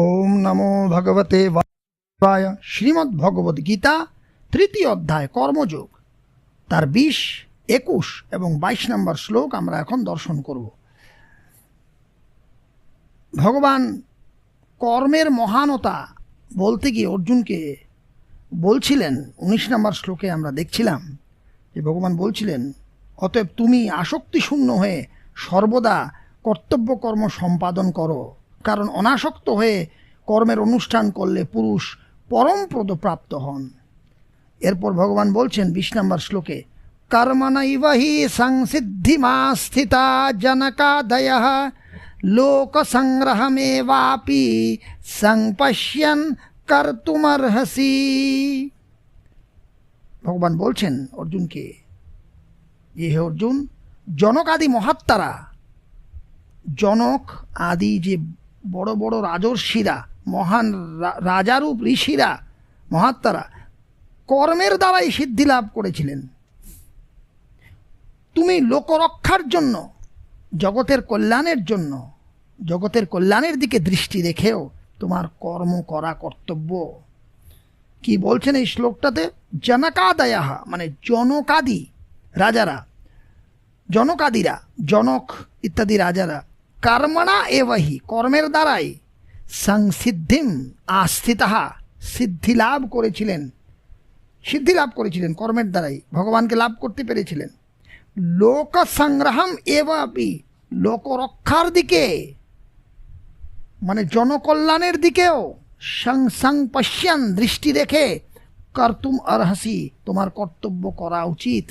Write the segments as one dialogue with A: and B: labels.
A: ওম নমো ভগবতে বায় শ্রীমদ্ ভগবত গীতা, তৃতীয় অধ্যায়, কর্মযোগ। তার বিশ, একুশ এবং বাইশ নম্বর শ্লোক আমরা এখন দর্শন করব। ভগবান কর্মের মহানতা বলতে গিয়ে অর্জুনকে বলছিলেন, উনিশ নম্বর শ্লোকে আমরা দেখছিলাম যে ভগবান বলছিলেন, অতএব তুমি আসক্তি শূন্য হয়ে সর্বদা কর্তব্য কর্ম সম্পাদন করো। কারণ অনাসক্ত হয়ে কর্মের অনুষ্ঠান করলে পুরুষ পরমপ্রদ প্রাপ্ত হন। এরপর ভগবান বলছেন বিশ নম্বর শ্লোকে কর্মনৈব হি সংসিদ্ধিমা স্থিতা জনকাদয় লোকসংগ্রহমেবাপি সংপশ্যন কর্তুমর্হসি। ভগবান বলছেন, অর্জুনকে, যে হে অর্জুন, জনক আদি মহাত্মারা, জনক আদি যে বড় বড় রাজর্ষিরা, মহান রাজারূপ ঋষিরা, মহাত্মারা কর্মের দ্বারাই সিদ্ধি লাভ করেছিলেন। তুমি লোকরক্ষার জন্য, জগতের কল্যাণের জন্য, জগতের কল্যাণের দিকে দৃষ্টি রেখেও তোমার কর্ম করা কর্তব্য। কি বলছেন এই শ্লোকটাতে? জনকাদয়াহা মানে জনকাদি রাজারা, জনকাদিরা, জনক ইত্যাদি রাজারা কর্মণা এবাহি কর্মের দ্বারাই সংসিদ্ধিম আস্থিতাহা সিদ্ধি লাভ করেছিলেন সিদ্ধি লাভ করেছিলেন কর্মের দ্বারাই ভগবানকে লাভ করতে পেরেছিলেন লোক সংগ্রহম এবাপি লোকরক্ষার দিকে মানে জনকল্যাণের দিকেও সং পশ্যান দৃষ্টি রেখে কর্তুম অর্হসি তোমার কর্তব্য করা উচিত।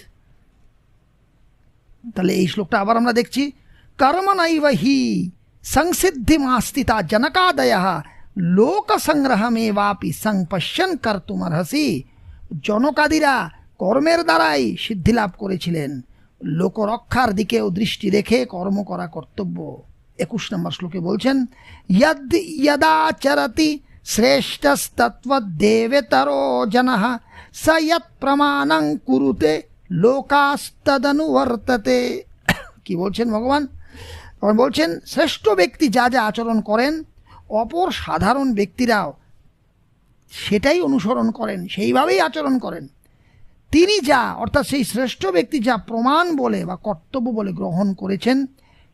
A: তাহলে এই শ্লোকটা আবার আমরা দেখছি। কর্মনৈব হি সংসিদ্ধিমাস্তিতা জনকাদয় লোক সংগ্রহমেবাপি সংপশ্যন কর্তুমর্হসি জনকাদিরা কর্মের দ্বারাই সিদ্ধি লাভ করেছিলেন। লোকরক্ষার দিকেও দৃষ্টি রেখে কর্ম করা কর্তব্য। একুশ নম্বর শ্লোকে বলছেন যদ যদাচরতি শ্রেষ্ঠস্তত্ত্বদেবেতরো জন স যৎ প্রমাণং কুরুতে লোকাস্তদনুবর্ততে কি বলছেন ভগবান ভগবান বলছেন, শ্রেষ্ঠ ব্যক্তি যা যা আচরণ করেন, অপর সাধারণ ব্যক্তিরাও সেটাই অনুসরণ করেন, সেইভাবেই আচরণ করেন। তিনি যা, অর্থাৎ সেই শ্রেষ্ঠ ব্যক্তি যা প্রমাণ বলে বা কর্তব্য বলে গ্রহণ করেছেন,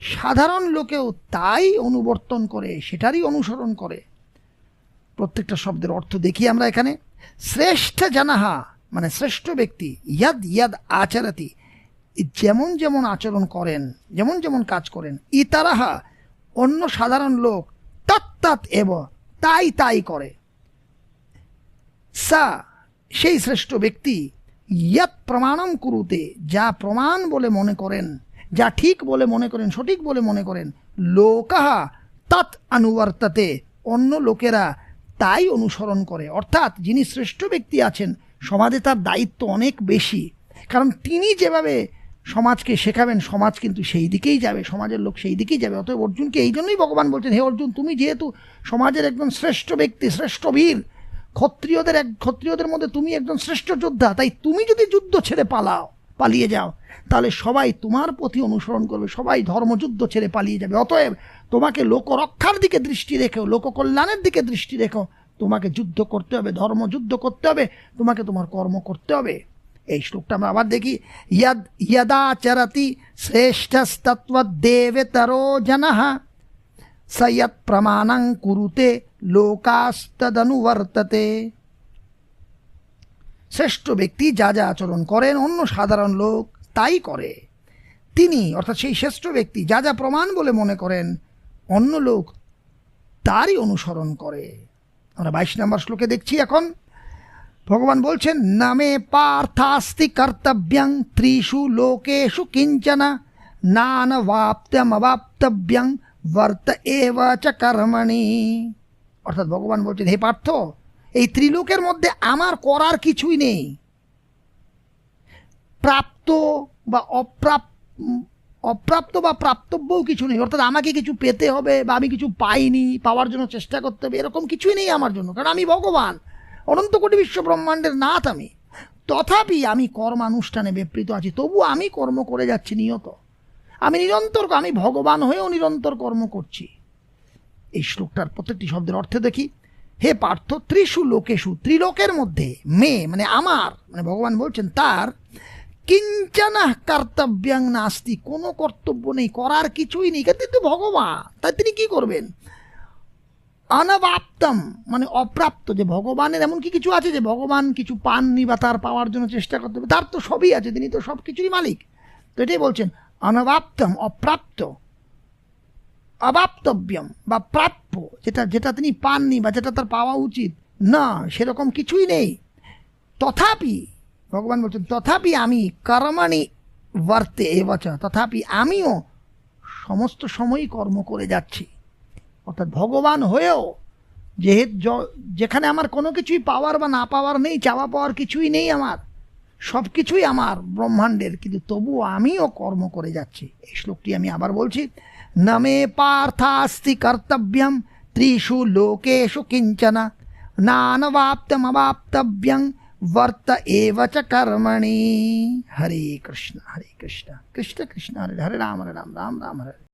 A: সাধারণ লোকেও তাই অনুবর্তন করে, সেটারই অনুসরণ করে। প্রত্যেকটা শব্দের অর্থ দেখি আমরা এখানে। শ্রেষ্ঠ জানাহা মানে শ্রেষ্ঠ ব্যক্তি, ইয়াদ ইয়াদ আচরতি যেমন যেমন আচরণ করেন, যেমন যেমন কাজ করেন, ইতারাহা, অন্য সাধারণ লোক তত্তৎ এব, তাই তাই করে। সা, সেই শ্রেষ্ঠ ব্যক্তি, ইয়াত প্রমাণম কুরুতে, যা প্রমাণ বলে মনে করেন, যা ঠিক বলে মনে করেন, সঠিক বলে মনে করেন, লোকাহা তৎ অনুবর্তাতে অন্য লোকেরা তাই অনুসরণ করে। অর্থাৎ যিনি শ্রেষ্ঠ ব্যক্তি আছেন, সমাজে তার দায়িত্ব অনেক বেশি। কারণ তিনি যেভাবে সমাজকে শেখাবেন, সমাজ কিন্তু সেই দিকেই যাবে, সমাজের লোক সেই দিকেই যাবে। অতএব অর্জুনকে এই জন্যই ভগবান বলছেন, হে অর্জুন, তুমি যেহেতু সমাজের একজন শ্রেষ্ঠ ব্যক্তি, শ্রেষ্ঠ বীর, ক্ষত্রিয়দের এক, ক্ষত্রিয়দের মধ্যে তুমি একজন শ্রেষ্ঠ যোদ্ধা, তাই তুমি যদি যুদ্ধ ছেড়ে পালাও, পালিয়ে যাও, তাহলে সবাই তোমার প্রতি অনুসরণ করবে, সবাই ধর্মযুদ্ধ ছেড়ে পালিয়ে যাবে। অতএব তোমাকে লোকরক্ষার দিকে দৃষ্টি রেখো, লোককল্যাণের দিকে দৃষ্টি রেখো। তোমাকে যুদ্ধ করতে হবে ধর্মযুদ্ধ করতে হবে, তোমাকে তোমার কর্ম করতে হবে। এই শ্লোকটা আমরা আবার দেখি, ইয়াদ ইয়াদাচরতি শ্রেষ্ঠস্তত্ত্বদেবেতরো জনঃ। স যৎ প্রমাণং কুরুতে লোকাস্তদনুবর্ততে। শ্রেষ্ঠ ব্যক্তি যা যা আচরণ করেন অন্য সাধারণ লোক তাই করে। তিনি, অর্থাৎ সেই শ্রেষ্ঠ ব্যক্তি, যা যা প্রমাণ বলে মনে করেন, অন্য লোক তারই অনুসরণ করে। আমরা বাইশ নম্বর শ্লোকে দেখছি এখন ভগবান বলছেন, নামে পার্থাস্তি কর্তব্যং ত্রিষু লোকেষু কিঞ্চন, নানবাপ্তমবাপ্তব্যং বর্ত এব চ কর্মণি। অর্থাৎ ভগবান বলছেন, হে পার্থ, এই ত্রিলোকের মধ্যে আমার করার কিছুই নেই। প্রাপ্ত বা অপ্রাপ অপ্রাপ্ত বা প্রাপ্তব্যও কিছু নেই। অর্থাৎ আমাকে কিছু পেতে হবে বা আমি কিছু পাইনি, পাওয়ার জন্য চেষ্টা করতে হবে, এরকম কিছুই নেই আমার জন্য। কারণ আমি ভগবান। অনন্ত কোটি বিশ্ব ব্রহ্মাণ্ডের নাথ আমি। তথাপি আমি কর্মানুষ্ঠানে বিবৃত আছি তবু আমি কর্ম করে যাচ্ছি নিয়ত। আমি নিরন্তর, আমি ভগবান হয়েও নিরন্তর কর্ম করছি। এই শ্লোকটার প্রত্যেকটি শব্দের অর্থে দেখি, হে পার্থ ত্রিশু লোকেশু ত্রিলোকের মধ্যে মে মানে আমার মানে ভগবান বলছেন তার, কিঞ্চনা কর্তব্যাং নাস্তি, কোনো কর্তব্য নেই, করার কিছুই নেই, কিন্তু ভগবান, তাই তিনি কি করবেন? অনবাপ্তম মানে অপ্রাপ্ত, যে ভগবানের এমন কি কিছু আছে যে ভগবান কিছু পাননি বা তার পাওয়ার জন্য চেষ্টা করতে হবে? তার তো সবই আছে, তিনি তো সব কিছুরই মালিক। তো এটাই বলছেন অনবাপ্তম অপ্রাপ্ত, অবাপ্তব্যম বা প্রাপ্য, যেটা যেটা তিনি পাননি বা যেটা তার পাওয়া উচিত, না, সেরকম কিছুই নেই। তথাপি, ভগবান বলছেন, তথাপি আমি কর্মাণি বর্তে এবচ তথাপি আমিও সমস্ত সময়ই কর্ম করে যাচ্ছি। অর্থাৎ ভগবান হয়েও যেহেতু যেখানে আমার কোনো কিছুই পাওয়ার বা না পাওয়ার নেই, চাওয়া পাওয়ার কিছুই নেই আমার সব কিছুই আমার ব্রহ্মাণ্ডের, কিন্তু তবুও আমিও কর্ম করে যাচ্ছি। এই শ্লোকটি আমি আবার বলছি, নামে পার্থাস্তি কর্তব্যম, ত্রিষু লোকেশু কিঞ্চনা, নানবাপ্তমবাপ্তব্যং বর্ত এব চ কর্মণি হরে কৃষ্ণ হরে কৃষ্ণ কৃষ্ণ কৃষ্ণ, হরে হরে রাম হরে রাম রাম রাম হরে।